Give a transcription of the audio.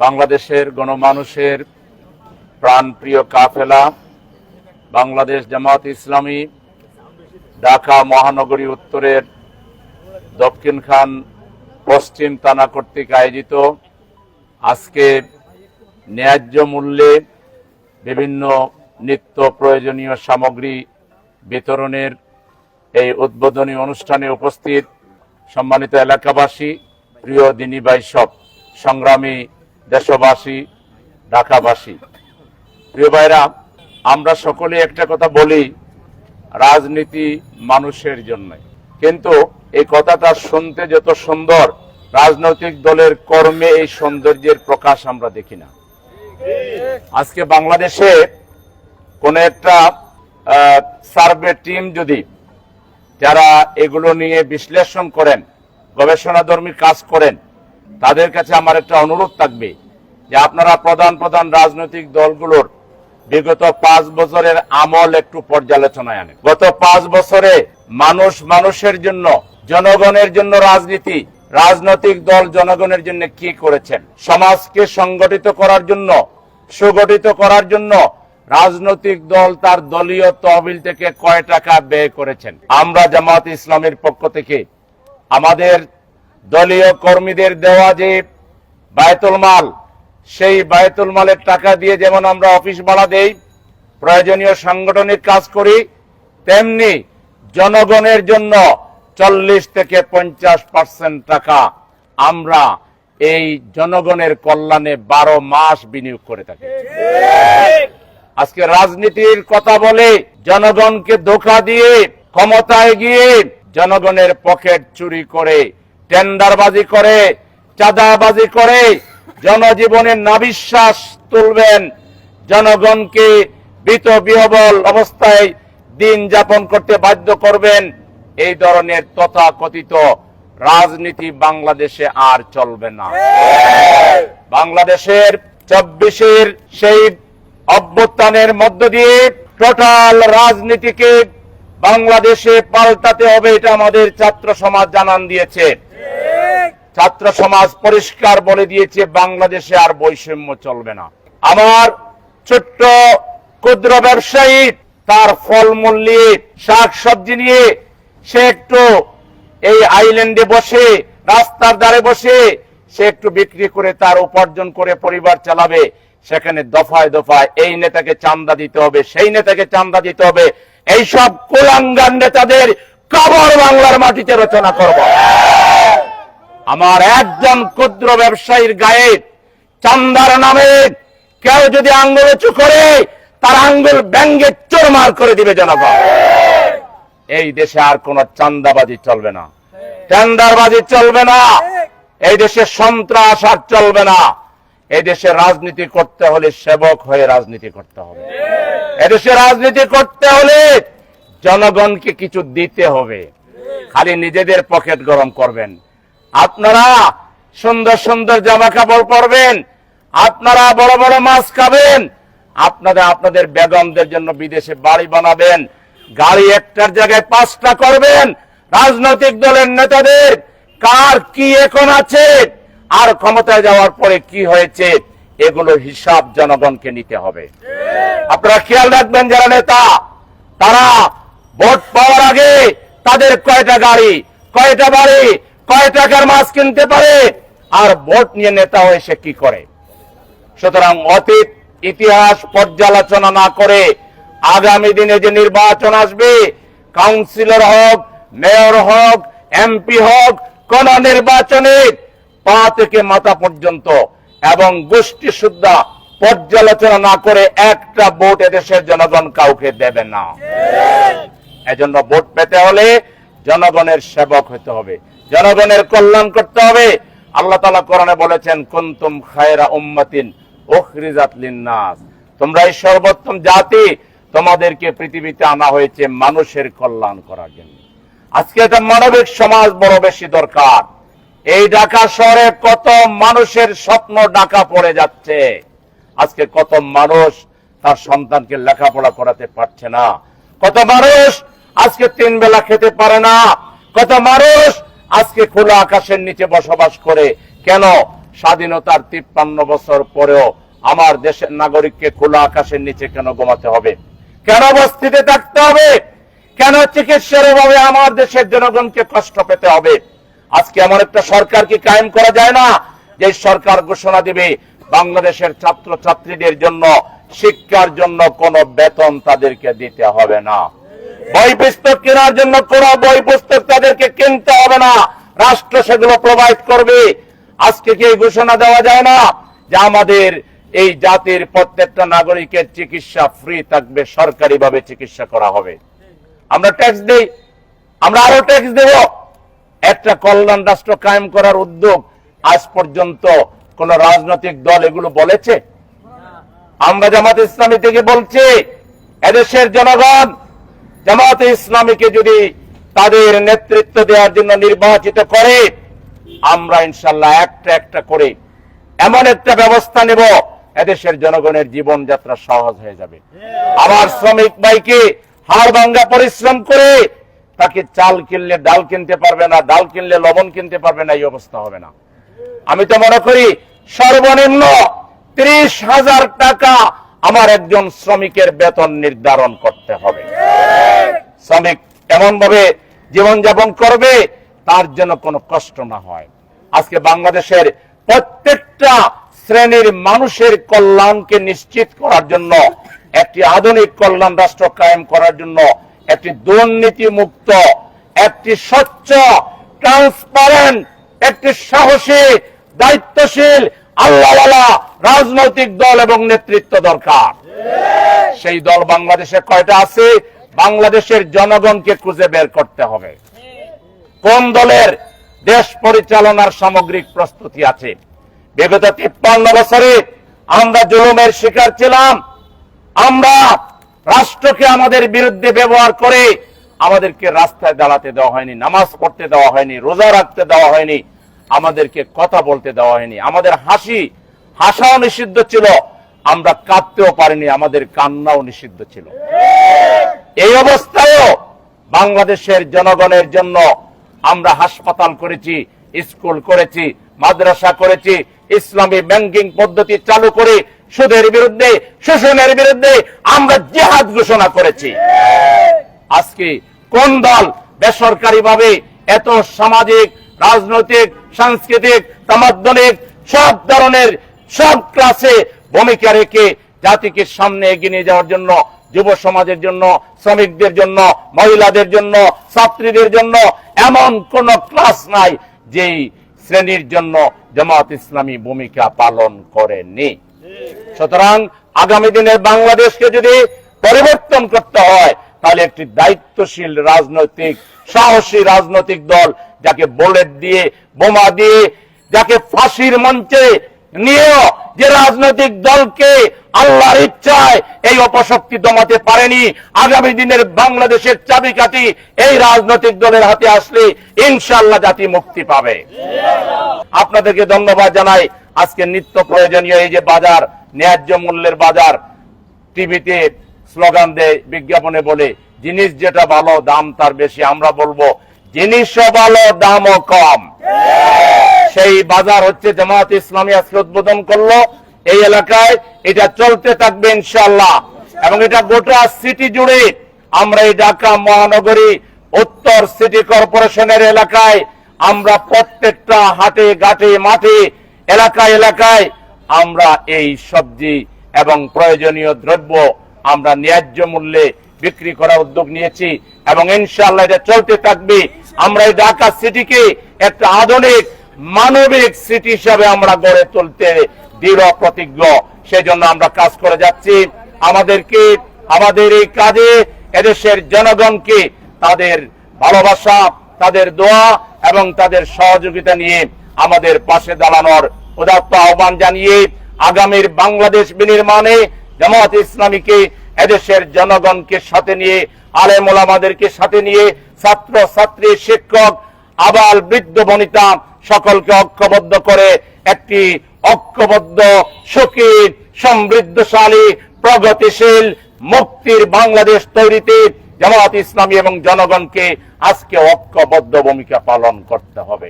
বাংলাদেশের গণমানুষের প্রাণপ্রিয় কাফেলা, বাংলাদেশ জামাত ইসলামী, ঢাকা মহানগরী উত্তরের দক্ষিণ খান, পশ্চিম থানা কর্তৃক আয়োজিত আজকে ন্যায্য মূল্যে বিভিন্ন নিত্য প্রয়োজনীয় সামগ্রী বিতরণের এই উদ্বোধনী অনুষ্ঠানে উপস্থিত সম্মানিত এলাকাবাসী প্রিয় দিনী সব সংগ্রামী দেশবাসী, ঢাকাবাসী। প্রিয় ভাইরা, আমরা সকলে একটা কথা বলি, রাজনীতি মানুষের জন্য। কিন্তু এই কথাটা শুনতে যত সুন্দর, রাজনৈতিক দলের কর্মে এই সৌন্দর্যের প্রকাশ আমরা দেখি না। আজকে বাংলাদেশে কোন একটা সার্ভে টিম যদি যারা এগুলো নিয়ে বিশ্লেষণ করেন গবেষণাধর্মী কাজ করেন, তাদের কাছে আমার একটা অনুরোধ থাকবে যে আপনারা প্রধান প্রধান রাজনৈতিক দলগুলোর বিগত পাঁচ বছরের আমল একটু পর্যালোচনায় আনেন। গত পাঁচ বছরে মানুষ মানুষের জন্য, জনগণের জন্য রাজনীতি, রাজনৈতিক দল জনগণের জন্য কি করেছেন? সমাজকে সংগঠিত করার জন্য, সুগঠিত করার জন্য রাজনৈতিক দল তার দলীয় তহবিল থেকে কয় টাকা ব্যয় করেছেন? আমরা জামাত ইসলামের পক্ষ থেকে আমাদের দলীয় কর্মীদের দেওয়া যে বায়তুল মাল, সেই বায়তুল মালের টাকা দিয়ে যেমন আমরা অফিস ভাড়া দেই, প্রয়োজনীয় সাংগঠনিক কাজ করি, তেমনি জনগণের জন্য চল্লিশ থেকে পঞ্চাশ পার্সেন্ট টাকা আমরা এই জনগণের কল্যাণে বারো মাস বিনিয়োগ করে থাকি। আজকে রাজনীতির কথা বলে জনগণকে ধোকা দিয়ে ক্ষমতায় গিয়ে জনগণের পকেট চুরি করে, টেন্ডারবাজি করে, চাঁদাবাজি করে, জনজীবনের নাবিশ্বাস তুলবেন। জনগণকে বিত বিহবল অবস্থায় দিন যাপন করতে বাধ্য করবেন। এই ধরনের তথাকথিত রাজনীতি বাংলাদেশে আর চলবে না। বাংলাদেশের চব্বিশের সেই অভ্যুত্থানের মধ্য দিয়ে টোটাল রাজনীতিকে বাংলাদেশে পাল্টাতে হবে, এটা আমাদের ছাত্র সমাজ জানান দিয়েছে। ছাত্র সমাজ পরিষ্কার বলে দিয়েছে, বাংলাদেশে আর বৈষম্য চলবে না। আমার ছোট্ট ক্ষুদ্র ব্যবসায়ী, তার ফলমূল নিয়ে শাক সবজি নিয়ে, সে একটু এই আইল্যান্ডে বসে, রাস্তার ধারে বসে, সে একটু বিক্রি করে, তার উপার্জন করে পরিবার চালাবে। সেখানে দফায় দফায় এই নেতাকে চান্দা দিতে হবে, সেই নেতাকে চান্দা দিতে হবে। এইসব কুলাঙ্গান নেতাদের কবর বাংলার মাটিতে রচনা করব। আমার একজন ক্ষুদ্র ব্যবসায়ীর গায়ে চান্দার নামে কেউ যদি আঙ্গুল উঁচু করে, তার আঙ্গুল ব্যঙ্গে চোরমার করে দিবে জনগণ। এই দেশে আর কোন চান্দাবাজি চলবে না। টেন্ডারবাজি চলবে না। এই দেশে সন্ত্রাস আর চলবে না। এই দেশে রাজনীতি করতে হলে সেবক হয়ে রাজনীতি করতে হবে। এদেশে রাজনীতি করতে হলে জনগণকে কিছু দিতে হবে। খালি নিজেদের পকেট গরম করবেন। আপনারা সুন্দর সুন্দর জামা কাপড় পরবেন। আপনারা বড় বড় মাছ খাবেন। আপনাদের আপনাদের বেগমদের জন্য বিদেশে বাড়ি বানাবেন। গাড়ি একটার জায়গায় পাঁচটা করবেন। রাজনৈতিক দলের নেতাদের কার কি এখন আছে? আর ক্ষমতায় যাওয়ার পরে কি হয়েছে, এগুলো হিসাব জনগণকে নিতে হবে। আপনারা খেয়াল রাখবেন যারা নেতা, তারা ভোট পাওয়ার আগে তাদের কয়টা গাড়ি, কয়টা বাড়ি কয় টাকার মাছ কিনতে পারে, আর ভোট নিয়ে নেতা হয়ে সে কি করে? সুতরাং অতীত, ইতিহাস পর্যালোচনা না করে আগামী দিনে যে নির্বাচন আসবে, কাউন্সিলর হোক, মেয়র হোক, এমপি হোক, কোন নির্বাচনে পা থেকে মাথা পর্যন্ত এবং গোষ্ঠী সুদ্ধা পর্যালোচনা না করে একটা ভোট এদেশের জনগণ কাউকে দেবে না। এজন্য ভোট পেতে হলে জনগণের সেবক হতে হবে, জনগণের কল্যাণ করতে হবে। আল্লাহ তালা কোরআনে বলেছেন, কুন্তুম খায়রা উম্মাতিন উখরিজাত লিন্নাস। তোমরা এই সর্বোত্তম জাতি, তোমাদেরকে পৃথিবীতে আনা হয়েছে মানুষের কল্যাণ করার জন্য। আজকে এটা মানবিক সমাজ বড় বেশি দরকার। এই ঢাকা শহরে কত মানুষের স্বপ্ন ঢাকা পড়ে যাচ্ছে। আজকে কত মানুষ তার সন্তানকে লেখাপড়া করাতে পারছে না। কত মানুষ আজকে তিন বেলা খেতে পারে না। কত মানুষ আজকে খোলা আকাশের নিচে বসবাস করে। কেন? স্বাধীনতার তিপ্পান্ন বছর পরেও আমার দেশের নাগরিককে খোলা আকাশের নিচে কেন ঘুমাতে হবে? কেন বস্তিতে থাকতে হবে? কেন চিকিৎসার অভাবে আমার দেশের জনগণকে কষ্ট পেতে হবে? আজকে এমন একটা সরকার কি কায়েম করা যায় না? যে সরকার ঘোষণা দিবে বাংলাদেশের ছাত্র ছাত্রীদের জন্য, শিক্ষার জন্য কোনো বেতন তাদেরকে দিতে হবে না। বই পুস্তক কেনার জন্য কোন বই পুস্তক তাদেরকে কিনতে হবে না। রাষ্ট্র সেগুলো প্রোভাইড করবে। আজকে কি ঘোষণা দেওয়া যায় না? যে আমাদের এই জাতির প্রত্যেকটা নাগরিকের চিকিৎসা ফ্রি থাকবে, সরকারিভাবে চিকিৎসা করা হবে। আমরা ট্যাক্স দেই। আমরা আরও ট্যাক্স দেব। একটা কল্যাণ রাষ্ট্র কায়েম করার উদ্যোগ আজ পর্যন্ত কোন রাজনৈতিক দল এগুলো বলেছে? আমরা জামাত ইসলামী থেকে বলছি, এদেশের জনগণ জামাতে ইসলামীকে যদি তাদের নেতৃত্ব দেওয়ার জন্য নির্বাচিত করে, আমরা ইনশাল্লাহ একটা একটা করে এমন একটা ব্যবস্থা নেব, এদেশের জনগণের জীবনযাত্রা সহজ হয়ে যাবে। আমার শ্রমিক ভাইকে হাড় ভাঙ্গা পরিশ্রম করে তাকে চাল কিনলে ডাল কিনতে পারবে না, ডাল কিনলে লবণ কিনতে পারবে না, এই অবস্থা হবে না। আমি তো মনে করি সর্বনিম্ন ত্রিশ হাজার টাকা আমার একজন শ্রমিকের বেতন নির্ধারণ করতে হবে। শ্রমিক এমন ভাবে জীবনযাপন করবে, তার জন্য কোনো কষ্ট না হয়। আজকে বাংলাদেশের প্রত্যেকটা শ্রেণির মানুষের কল্যাণকে নিশ্চিত করার জন্য, একটি আধুনিক কল্যাণ রাষ্ট্র কায়েম করার জন্য একটি দুর্নীতি মুক্ত একটি স্বচ্ছ ট্রান্সপারেন্ট একটি সাহসী, দায়িত্বশীল, আল্লাহওয়ালা রাজনৈতিক দল এবং নেতৃত্ব দরকার। সেই দল বাংলাদেশে কয়টা আছে? বাংলাদেশের জনগণকে খুঁজে বের করতে হবে। কোন দলের দেশ পরিচালনার সামগ্রিক প্রস্তুতি আছে? বিগত তিপ্পান্ন বছরে আমরা জুলুমের শিকার ছিলাম। আমরা রাষ্ট্রকে আমাদের বিরুদ্ধে ব্যবহার করে আমাদেরকে রাস্তায় দাঁড়াতে দেওয়া হয়নি, নামাজ পড়তে দেওয়া হয়নি, রোজা রাখতে দেওয়া হয়নি, আমাদেরকে কথা বলতে দেওয়া হয়নি। আমাদের হাসি, হাসাও নিষিদ্ধ ছিল, আমরা কাঁদতেও পারিনি, আমাদের কান্নাও নিষিদ্ধ ছিল। এই অবস্থায়ও বাংলাদেশের জনগণের জন্য আমরা হাসপাতাল করেছি, স্কুল করেছি, মাদ্রাসা করেছি, ইসলামী ব্যাংকিং পদ্ধতি চালু করে সুদের বিরুদ্ধে, শোষণের বিরুদ্ধে আমরা জেহাদ ঘোষণা করেছি। আজকে কোন দল বেসরকারি ভাবে এত সামাজিক, রাজনৈতিক, সাংস্কৃতিক তামাদ্দনিক সব ধরনের, সব ক্লাসে ভূমিকা রেখে জাতিকে সামনে এগিয়ে নিয়ে যাওয়ার জন্য, যুব সমাজের জন্য, শ্রমিকদের জন্য, মহিলাদের জন্য, ছাত্রীদের জন্য এমন কোন ক্লাস নাই যেই শ্রেণির জন্য জামাত ইসলামী ভূমিকা পালন করেনি। সুতরাং আগামী দিনের বাংলাদেশকে যদি পরিবর্তন করতে হয়, তাহলে একটি দায়িত্বশীল রাজনৈতিক, সাহসী রাজনৈতিক দল যাকে বুলেট দিয়ে, বোমা দিয়ে, যাকে ফাঁসির মঞ্চে নিয়েও যে রাজনৈতিক দলকে আল্লাহর ইচ্ছায় এই অপশক্তি দমাতে পারেনি, আগামী দিনের বাংলাদেশের চাবিকাঠি এই রাজনৈতিক দলের হাতে আসলে ইনশাল্লাহ জাতি মুক্তি পাবে। আপনাদেরকে ধন্যবাদ জানাই। আজকে নিত্য প্রয়োজনীয় এই যে বাজার, ন্যায্য মূল্যের বাজার, টিভিতে স্লোগান দেয় বিজ্ঞাপনে বলে, জিনিস যেটা ভালো, দাম তার বেশি। আমরা বলব, জিনিসও ভালো, দামও কম। সেই বাজার হচ্ছে জামাত ইসলামী আজকে উদ্বোধন করল। এই এলাকায় এটা চলতে থাকবে ইনশাল্লাহ এবং এটা গোটা সিটি জুড়ে আমরা এই ঢাকা মহানগরী উত্তর সিটি কর্পোরেশনের এলাকায় আমরা প্রত্যেকটা হাটে, ঘাটে, মাঠে এলাকায় এলাকায় আমরা এই সবজি এবং প্রয়োজনীয় দ্রব্য আমরা ন্যায্য মূল্যে বিক্রি করার উদ্যোগ নিয়েছি এবং ইনশাআল্লাহ এটা চলতে থাকবে। আমরা এই ঢাকা সিটিকে একটা আধুনিক মানবিক সিটি হিসাবে আমরা গড়ে তুলতে দৃঢ় প্রতিজ্ঞ। সেজন্য আমরা কাজ করে যাচ্ছি। আমাদেরকে, আমাদের এই কাজে এদেশের জনগণকে তাদের ভালোবাসা, তাদের দোয়া এবং তাদের সহযোগিতা নিয়ে আমাদের পাশে দাঁড়ানোর উদাত্ত আহ্বান জানিয়ে আগামীর বাংলাদেশ বিনির্মাণে জামাত ইসলামীকে এদেশের জনগণকে সাথে নিয়ে, আলেম ওলামাদেরকে সাথে নিয়ে ছাত্র, ছাত্রী, শিক্ষক, আবাল, বৃদ্ধ, বনিতা সকলকে ঐক্যবদ্ধ করে একটি ঐক্যবদ্ধ, সুখী, সমৃদ্ধশালী, প্রগতিশীল, মুক্তির বাংলাদেশ তৈরিতে জামাত ইসলামী এবং জনগণকে আজকে ঐক্যবদ্ধ ভূমিকা পালন করতে হবে।